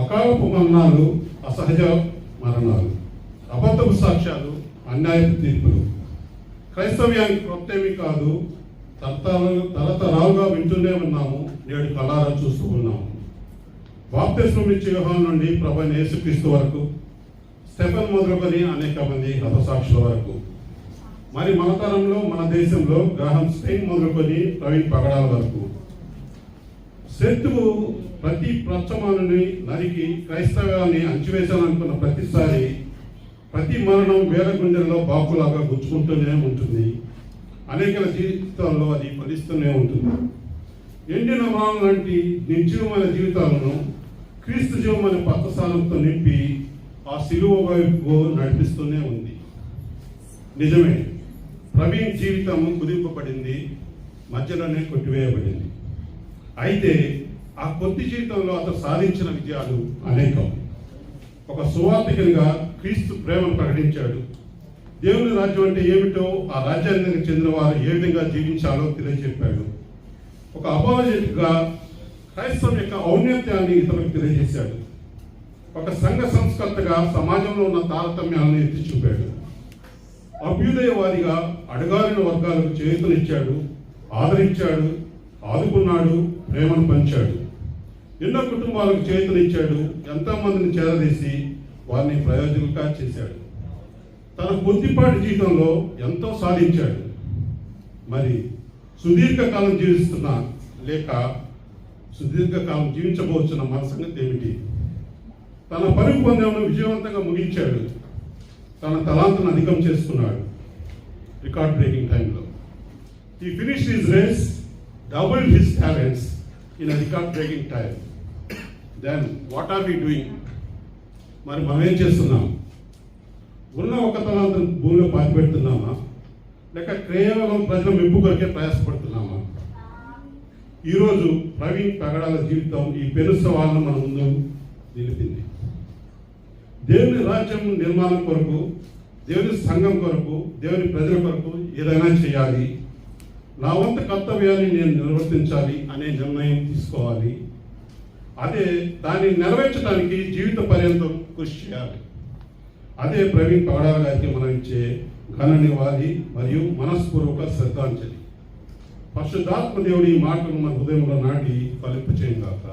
అకాలపు మరణాలు అసహజ మరణాలు అబద్ధపు సాక్ష్యాలు అన్యాయపు తీర్పులు. క్రైస్తవ్యానికి కొత్త కాదు తరతరాలు తరతరాలుగా వింటూనే ఉన్నాము నేడు కళారా చూస్తూ ఉన్నాము. బాప్తిస్మం ఇచ్చే యోహాను నుండి ప్రభు యేసుక్రీస్తు వరకు స్టెఫన్ మొదలుకొని అనేక మంది హతసాక్షుల వరకు. మరి మన తరంలో మన దేశంలో గ్రహం స్పెయిన్ మొదలుకొని ప్రవీణ్ పగడాల వరకు. శత్రువు ప్రతి ప్రచమానుని నరికి క్రైస్తవాన్ని అంచివేశాలనుకున్న ప్రతిసారి ప్రతి మరణం వేల గుండెల్లో బాకులాగా గుచ్చుకుంటూనే ఉంటుంది. అనేకల జీవితాల్లో అది ఫలిస్తూనే ఉంటుంది. ఎండిన మరణం లాంటి నిర్జీవమైన జీవితాలను క్రీస్తు జీవమైన పచ్చసారంతో నింపి ఆ సిలువ వైపు నడిపిస్తూనే ఉంది. నిజమే ప్రవీణ్ జీవితం కుదింపబడింది మధ్యలోనే కొట్టివేయబడింది. అయితే ఆ కొద్ది జీవితంలో అతను సాధించిన విజయాలు అనేకం. ఒక సువార్థికునిగా క్రీస్తు ప్రేమను ప్రకటించాడు. దేవుని రాజ్యం అంటే ఏమిటో ఆ రాజ్యానికి చెందిన వారు ఏ విధంగా జీవించాలో తెలియజెప్పాడు. ఒక అపోజిట్గా క్రైస్తవం యొక్క ఔన్నత్యాన్ని ఇతరులకు తెలియజేశాడు. ఒక సంఘ సంస్కర్తగా సమాజంలో ఉన్న తారతమ్యాలను ఎత్తి చూపాడు అభ్యుదయవాదిగా అడగారిన వర్గాలకు చేతునిచ్చాడు ఆదరించాడు ఆదుకున్నాడు ప్రేమను పంచాడు. ఎన్నో కుటుంబాలకు చేతునిచ్చాడు ఎంతో మందిని చేరదీసి వారిని ప్రయోజకులుగా చేశాడు. తన కొద్దిపాటి జీవితంలో ఎంతో సాధించాడు. మరి సుదీర్ఘకాలం జీవిస్తున్న లేక సుదీర్ఘకాలం జీవించబోతున్న మన సంగతి ఏమిటి? తన పరుగు పందెంను విజయవంతంగా ముగించాడు. తన తలాంతను అధికం చేసుకున్నాడు. రికార్డ్ బ్రేకింగ్ టైంలో. ఈ finish his race double his in in record breaking time then what are we doing మరి మనం ఏం చేస్తున్నాం? ఉన్న ఒక తలాంతం భూమిలో పాతి లేక కేవలం ప్రజల మెప్పు కొరకే ప్రయాసపడుతున్నామా? ఈరోజు ప్రవీణ్ తగడాల జీవితం ఈ పెను సవాళ్ళను మన ముందు నిలిపింది. దేవుని రాజ్యం నిర్మాణం కొరకు దేవుని సంఘం కొరకు దేవుని ప్రజల కొరకు ఏదైనా చేయాలి. నా వంత కర్తవ్యాన్ని నేను నిర్వర్తించాలి అనే నిర్ణయం తీసుకోవాలి. అదే దాన్ని నెరవేర్చడానికి జీవిత పర్యంతం కృషి చేయాలి. అదే ప్రవీణ్ పగడాల గారికి మనం ఇచ్చే ఘన నివాళి మరియు మనస్పూర్వక శ్రద్ధాంజలి. పరిశుద్ధాత్మ దేవుడి మాటలు మన హృదయంలో నాటి ఫలింపు చేయంగాక